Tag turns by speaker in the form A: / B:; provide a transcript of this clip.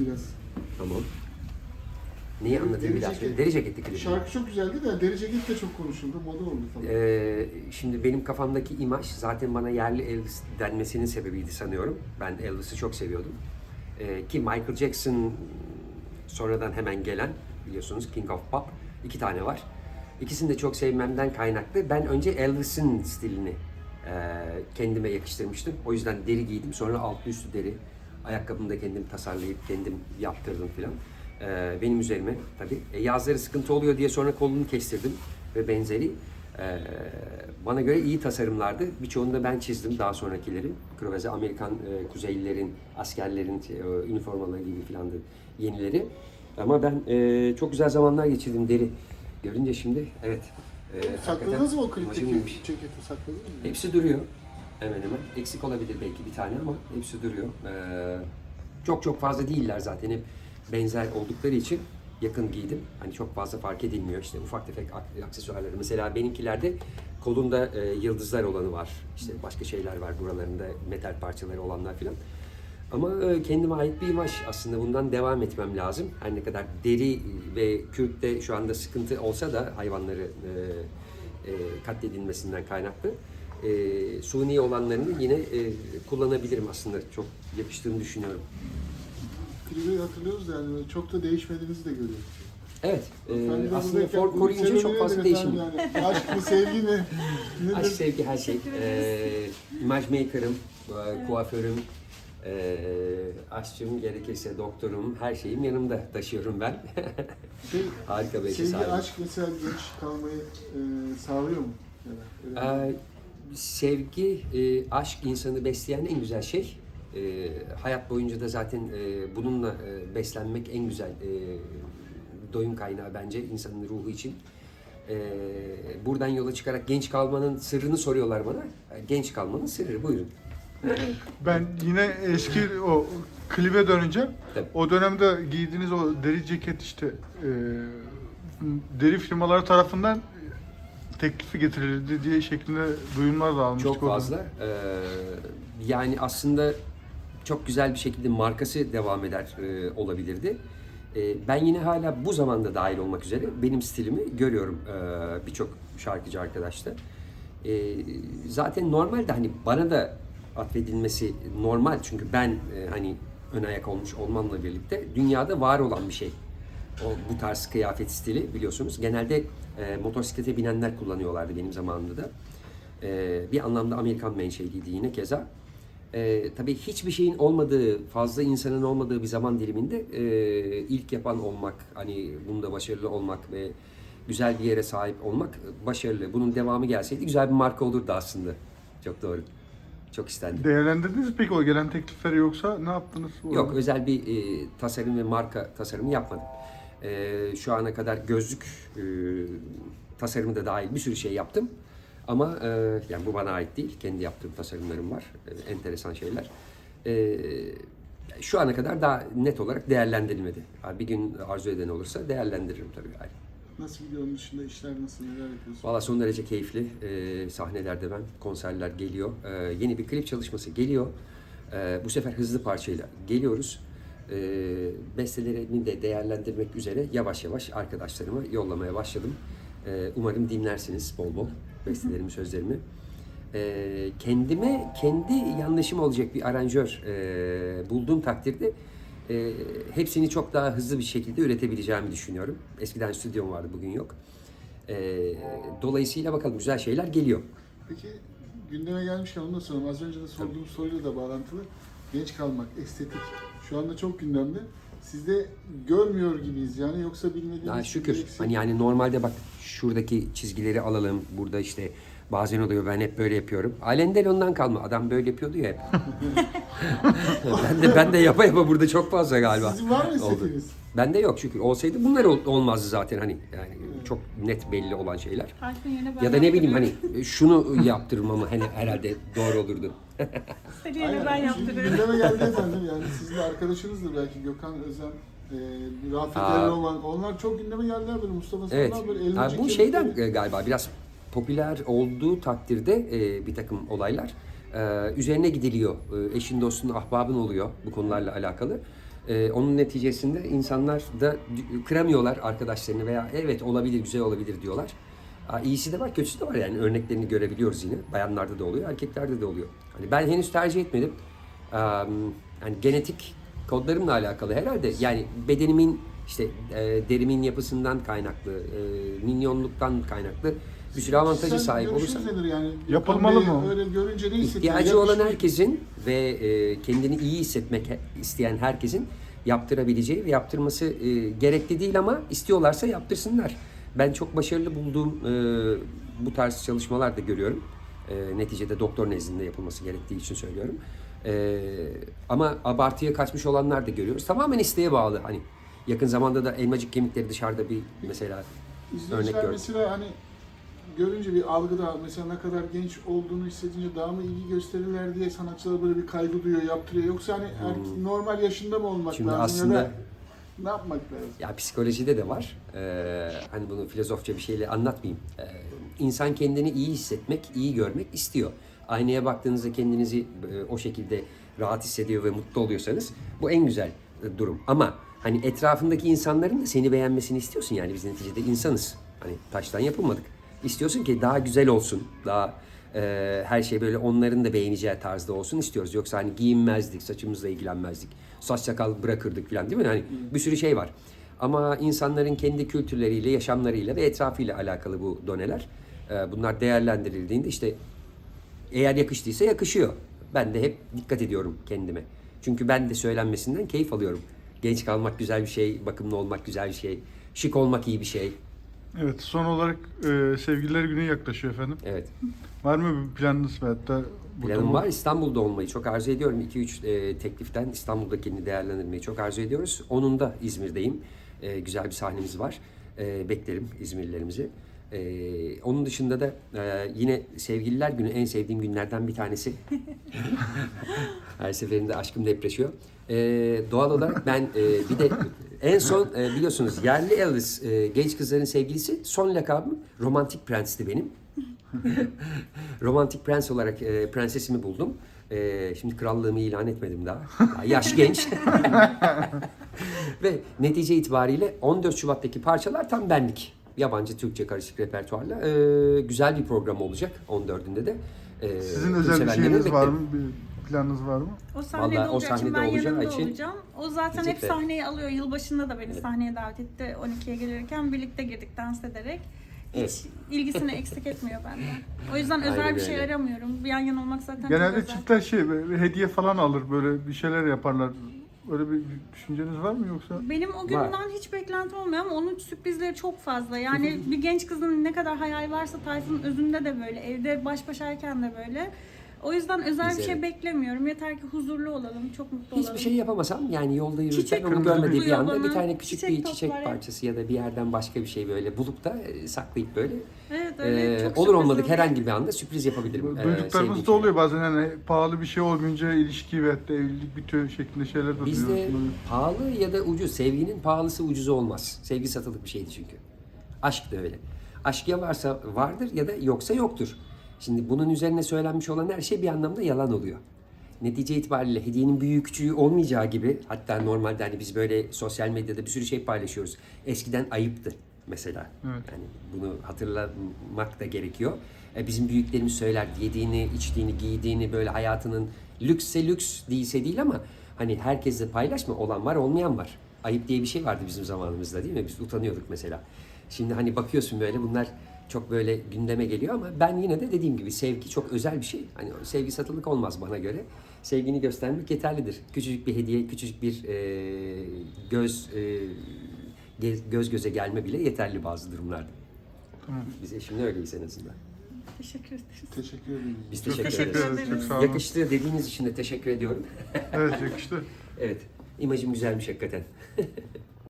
A: biraz.
B: Tamam. Neyi anlatayım bir daha
A: Deri
B: söyle.
A: ceket.
B: Deri ceketli klibim.
A: Şarkı çok güzeldi de deri ceket de çok konuşuldu. Moda oldu falan.
B: Ee, şimdi benim kafamdaki imaj zaten bana yerli Elvis denmesinin sebebiydi sanıyorum. Ben Elvis'i çok seviyordum. Ee, ki Michael Jackson sonradan hemen gelen biliyorsunuz King of Pop iki tane var. İkisini de çok sevmemden kaynaklı. Ben önce Elvis'in stilini e, kendime yakıştırmıştım. O yüzden deri giydim. Sonra altı üstü deri. Ayakkabımı da kendim tasarlayıp kendim yaptırdım filan. Ee, benim üzerime tabii. E, yazları sıkıntı oluyor diye sonra kolunu kestirdim ve benzeri. Ee, bana göre iyi tasarımlardı. Birçoğunu da ben çizdim daha sonrakileri. Kroveze Amerikan e, Kuzeylilerin, askerlerin e, üniformaları gibi filan da yenileri. Ama ben e, çok güzel zamanlar geçirdim deri. Görünce şimdi evet. e,
A: Sakladınız mı o klipteki ceketi sakladınız mı?
B: Hepsi duruyor. Hemen hemen. Eksik olabilir belki bir tane ama hepsi duruyor. Ee, çok çok fazla değiller zaten. Hep benzer oldukları için yakın giydim. Hani çok fazla fark edilmiyor. İşte ufak tefek ak- aksesuarları. Mesela benimkilerde kolunda e, yıldızlar olanı var. İşte başka şeyler var buralarında metal parçaları olanlar filan. Ama e, kendime ait bir imaj aslında bundan devam etmem lazım. Her ne kadar deri ve kürkte şu anda sıkıntı olsa da hayvanları e, e, katledilmesinden kaynaklı e, suni olanlarını yine e, kullanabilirim aslında. Çok yakıştığını düşünüyorum.
A: Klibi hatırlıyoruz da yani çok da değişmediğinizi de görüyoruz.
B: Evet, e, aslında
A: bu
B: koruyunca çok fazla değişim.
A: Yani? Aşk mı, sevgi mi? Nedir?
B: Aşk, sevgi, her şey. E, imaj maker'ım, e, kuaförüm, e, aşçım, gerekirse doktorum, her şeyim yanımda taşıyorum ben.
A: Şey,
B: Harika bir eşe
A: sevgi, aşk mesela genç kalmayı e, sağlıyor mu? Yani,
B: sevgi, e, aşk insanı besleyen en güzel şey. E, hayat boyunca da zaten e, bununla e, beslenmek en güzel e, doyum kaynağı bence insanın ruhu için. E, buradan yola çıkarak genç kalmanın sırrını soruyorlar bana. E, Genç kalmanın sırrı buyurun.
C: Ben yine eski o klibe döneceğim.
B: Tabii.
C: O dönemde giydiğiniz o deri ceket işte e, deri firmaları tarafından teklifi getirildi diye şeklinde duyumlar da almıştık.
B: Çok fazla. Ee, yani aslında çok güzel bir şekilde markası devam eder e, olabilirdi. E, ben yine hala bu zamanda dahil olmak üzere benim stilimi görüyorum e, birçok şarkıcı arkadaşta. E, zaten normalde hani bana da atfedilmesi normal çünkü ben e, hani ön ayak olmuş olmamla birlikte dünyada var olan bir şey. O bu tarz kıyafet stili biliyorsunuz. Genelde e, motosiklete binenler kullanıyorlardı benim zamanımda da. E, bir anlamda Amerikan menşeliydi yine keza. E, tabii hiçbir şeyin olmadığı, fazla insanın olmadığı bir zaman diliminde e, ilk yapan olmak, hani bunda başarılı olmak ve güzel bir yere sahip olmak başarılı. Bunun devamı gelseydi güzel bir marka olurdu aslında. Çok doğru. Çok istendi.
C: Değerlendirdiniz mi peki o gelen teklifleri yoksa ne yaptınız?
B: Yok özel bir e, tasarım ve marka tasarımı yapmadım. E, şu ana kadar gözlük e, tasarımı da dahil bir sürü şey yaptım. Ama e, yani bu bana ait değil. Kendi yaptığım tasarımlarım var. E, enteresan şeyler. E, şu ana kadar daha net olarak değerlendirilmedi. Bir gün arzu eden olursa değerlendiririm tabii. Yani.
A: Nasıl gidiyor onun dışında işler nasıl, neler yapıyorsun?
B: Valla son derece keyifli. Ee, sahnelerde ben, konserler geliyor. Ee, yeni bir klip çalışması geliyor. Ee, bu sefer hızlı parçayla geliyoruz. Ee, bestelerimi de değerlendirmek üzere yavaş yavaş arkadaşlarıma yollamaya başladım. Ee, umarım dinlersiniz bol bol bestelerimi, sözlerimi. Ee, kendime, kendi yanlışım olacak bir aranjör e, bulduğum takdirde e, hepsini çok daha hızlı bir şekilde üretebileceğimi düşünüyorum. Eskiden stüdyom vardı, bugün yok. Ee, dolayısıyla bakalım güzel şeyler geliyor.
A: Peki gündeme gelmişken onu da sorayım. Az önce de sorduğum soruyla da bağlantılı. Genç kalmak, estetik. Şu anda çok gündemde. Siz de görmüyor gibiyiz yani yoksa bilmediğiniz
B: Daha
A: bir
B: şükür.
A: eksik-
B: Hani yani normalde bak şuradaki çizgileri alalım. Burada işte bazen oluyor ben hep böyle yapıyorum. Alendel ondan kalma. Adam böyle yapıyordu ya hep. ben de ben de yapa yapa burada çok fazla galiba.
A: Sizin var mı
B: oldu.
A: istediğiniz?
B: Bende yok şükür. Olsaydı bunlar ol- olmazdı zaten hani. Yani çok net belli olan şeyler. Ya da ne bileyim hani şunu yaptırmamı hani herhalde doğru olurdu.
D: Seni yerine ben
A: Şimdi
D: yaptırıyorum.
A: gündeme geldi efendim yani sizin arkadaşınızdır belki Gökhan Özen, e, Rafet
B: Aa.
A: Erroman. Onlar çok gündeme geldiler böyle Mustafa
B: Evet.
A: Sandal böyle elini
B: Ha, bu şeyden e, galiba biraz popüler olduğu takdirde e, bir takım olaylar e, üzerine gidiliyor. E, eşin dostun ahbabın oluyor bu konularla alakalı. Ee, onun neticesinde insanlar da kıramıyorlar arkadaşlarını veya evet olabilir, güzel olabilir diyorlar. Aa, iyisi de var, kötüsü de var yani örneklerini görebiliyoruz yine. Bayanlarda da oluyor, erkeklerde de oluyor. Hani ben henüz tercih etmedim. Ee, yani genetik kodlarımla alakalı herhalde. Yani bedenimin işte e, derimin yapısından kaynaklı, e, minyonluktan kaynaklı bir sürü avantajı
A: Sen
B: sahip
A: görüşünüz
B: olursa.
A: nedir yani?
C: Yapılmalı mı?
A: Öyle görünce ne?
B: İhtiyacı olan herkesin ve e, kendini iyi hissetmek isteyen herkesin yaptırabileceği ve yaptırması e, gerekli değil ama istiyorlarsa yaptırsınlar. Ben çok başarılı bulduğum e, bu tarz çalışmalar da görüyorum. E, neticede doktor nezdinde yapılması gerektiği için söylüyorum. E, ama abartıya kaçmış olanlar da görüyoruz. Tamamen isteğe bağlı. Hani yakın zamanda da elmacık kemikleri dışarıda bir mesela örnek gördüm.
A: mesela hani görünce bir algıda mesela ne kadar genç olduğunu hissedince daha mı ilgi gösterirler diye sanatçılar böyle bir kaygı duyuyor, yaptırıyor. Yoksa hani erke- normal yaşında mı olmak
B: Hmm. Şimdi
A: lazım
B: aslında-
A: ya da ne yapmak lazım?
B: Ya psikolojide de var. Ee, hani bunu filozofça bir şeyle anlatmayayım. Ee, insan kendini iyi hissetmek, iyi görmek istiyor. Aynaya baktığınızda kendinizi e, o şekilde rahat hissediyor ve mutlu oluyorsanız bu en güzel e, durum. Ama hani etrafındaki insanların da seni beğenmesini istiyorsun. Yani biz neticede insanız. Hani taştan yapılmadık. İstiyorsun ki daha güzel olsun, daha e, her şey böyle onların da beğeneceği tarzda olsun istiyoruz. Yoksa hani giyinmezdik, saçımızla ilgilenmezdik, saç sakal bırakırdık falan değil mi? Hani bir sürü şey var. Ama insanların kendi kültürleriyle, yaşamlarıyla ve etrafıyla alakalı bu doneler. E, bunlar değerlendirildiğinde işte eğer yakıştıysa yakışıyor. Ben de hep dikkat ediyorum kendime. Çünkü ben de söylenmesinden keyif alıyorum. Genç kalmak güzel bir şey, bakımlı olmak güzel bir şey, şık olmak iyi bir şey.
C: Evet son olarak e, sevgililer günü yaklaşıyor efendim.
B: Evet.
C: Var mı bir planınız ve hatta burada
B: Planım
C: mı?
B: var. İstanbul'da olmayı çok arzu ediyorum. 2-3 e, tekliften İstanbul'dakini değerlendirmeyi çok arzu ediyoruz. Onun da İzmir'deyim. E, güzel bir sahnemiz var. E, beklerim İzmirlilerimizi. E, onun dışında da e, yine sevgililer günü en sevdiğim günlerden bir tanesi. Her seferinde aşkım depreşiyor. E, doğal olarak ben e, bir de en son e, biliyorsunuz yerli Elvis e, genç kızların sevgilisi son lakabım romantik prensti benim. Romantik prens olarak e, prensesimi buldum. E, şimdi krallığımı ilan etmedim daha. Daha yaş genç. Ve netice itibariyle 14 Şubat'taki parçalar tam benlik. Yabancı Türkçe karışık repertuarla. E, güzel bir program olacak 14'ünde de. E,
C: Sizin özel bir şeyiniz var
B: beklerim.
C: mı? Bir planınız var mı?
D: O sahnede
B: Vallahi o
D: olacağı için ben
B: sahnede olacağı
D: yanında
B: için
D: olacağım. O zaten hep
B: diyecekler.
D: sahneyi alıyor. Yılbaşında da beni sahneye davet etti. 12'ye gelirken birlikte girdik dans ederek. Hiç
B: Evet.
D: ilgisini eksik etmiyor benden. O yüzden özel
B: Aynen
D: bir şey
B: öyle.
D: aramıyorum. Bir yan yana olmak zaten çok
C: Genelde
D: özel.
C: çiftler şey böyle hediye falan alır böyle bir şeyler yaparlar. Öyle bir düşünceniz var mı yoksa?
D: Benim o günden hiç beklentim olmuyor ama onun sürprizleri çok fazla. Yani bir genç kızın ne kadar hayal varsa Tayfun'un özünde de böyle. Evde baş başayken de böyle. O yüzden özel bir şey beklemiyorum. Yeter ki huzurlu olalım, çok mutlu olalım.
B: Hiçbir şey yapamasam yani yolda yürürken
D: Çiçek
B: onu görmediği bir anda bir tane küçük
D: çiçek
B: bir çiçek
D: toplar.
B: parçası ya da bir yerden başka bir şey böyle bulup da e, saklayıp böyle
D: Evet öyle
B: e,
D: çok
B: olur
D: sürpriz
B: olmadık
D: oluyor.
B: herhangi bir anda sürpriz yapabilirim. e, sevdiğim
C: Duyduklarımız da oluyor bazen hani pahalı bir şey olmayınca ilişki ve hatta evlilik bitiyor şeklinde şeyler de
B: Bizde pahalı ya da ucuz. Sevginin pahalısı ucuzu olmaz. Sevgi satılık bir şeydi çünkü. Aşk da öyle. Aşk ya varsa vardır ya da yoksa yoktur. Şimdi bunun üzerine söylenmiş olan her şey bir anlamda yalan oluyor. Netice itibariyle hediyenin büyüğü küçüğü olmayacağı gibi hatta normalde hani biz böyle sosyal medyada bir sürü şey paylaşıyoruz. Eskiden ayıptı mesela.
C: Evet.
B: Yani bunu hatırlamak da gerekiyor. E, bizim büyüklerimiz söyler yediğini, içtiğini, giydiğini böyle hayatının lüksse lüks değilse değil ama hani herkesle paylaşma olan var olmayan var. Ayıp diye bir şey vardı bizim zamanımızda değil mi? Biz utanıyorduk mesela. Şimdi hani bakıyorsun böyle bunlar çok böyle gündeme geliyor ama ben yine de dediğim gibi sevgi çok özel bir şey. Hani sevgi satılık olmaz bana göre. Sevgini göstermek yeterlidir. Küçücük bir hediye, küçücük bir e, göz e, göz göze gelme bile yeterli bazı durumlarda.
C: Tamam.
B: Biz eşimle öyleyiz en azından.
D: Teşekkür ederiz.
A: Teşekkür ederim.
B: Biz
C: Çok
B: teşekkür,
C: teşekkür
B: ederiz.
C: ederiz. Çok sağ olun.
B: Yakıştı dediğiniz için de teşekkür ediyorum.
C: Evet yakıştı.
B: Evet. İmajım güzelmiş hakikaten.